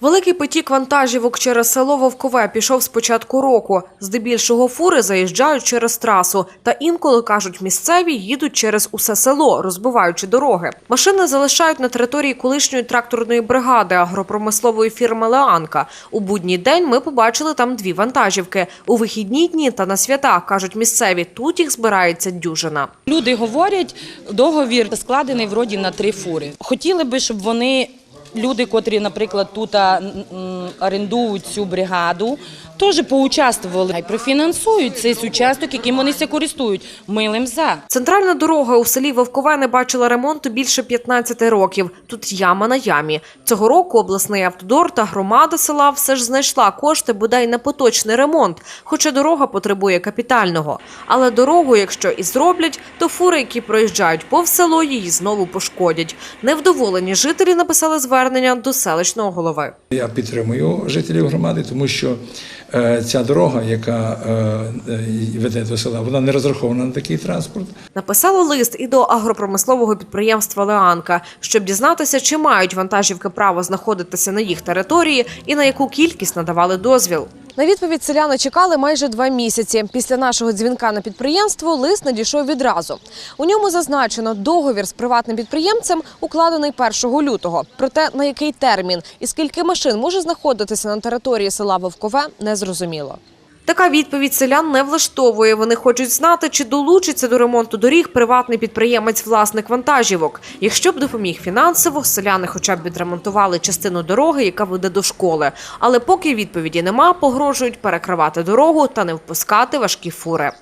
Великий потік вантажівок через село Вовкове пішов з початку року. Здебільшого фури заїжджають через трасу, та інколи кажуть, місцеві їдуть через усе село, розбиваючи дороги. Машини залишають на території колишньої тракторної бригади агропромислової фірми Леанка. У будній день ми побачили там дві вантажівки. У вихідні дні та на свята кажуть місцеві. Тут їх збирається дюжина. Люди говорять, договір складений вроді на три фури. Хотіли би, щоб вони, люди, котрі, наприклад, тут орендують цю бригаду, теж поучаствували. Хай профінансують цей участок, яким вони ся користують. Милим за. Центральна дорога у селі Вовкове не бачила ремонту більше 15 років. Тут яма на ямі. Цього року обласний автодор та громада села все ж знайшла кошти бодай на поточний ремонт, хоча дорога потребує капітального. Але дорогу, якщо і зроблять, то фури, які проїжджають повз село, її знову пошкодять. Невдоволені жителі написали звернення до селищного голови. Я підтримую жителів громади, тому що е, ця дорога, яка е, е, веде до села, вона не розрахована на такий транспорт. Написала лист і до агропромислового підприємства Леанка, щоб дізнатися, чи мають вантажівки право знаходитися на їх території і на яку кількість надавали дозвіл. На відповідь селяни чекали майже два місяці. Після нашого дзвінка на підприємство лист надійшов відразу. У ньому зазначено, договір з приватним підприємцем укладений 1 лютого. Проте на який термін і скільки машин може знаходитися на території села Вовкове, не зрозуміло. Така відповідь селян не влаштовує. Вони хочуть знати, чи долучиться до ремонту доріг приватний підприємець-власник вантажівок. Якщо б допоміг фінансово, селяни хоча б відремонтували частину дороги, яка веде до школи. Але поки відповіді нема, погрожують перекривати дорогу та не впускати важкі фури.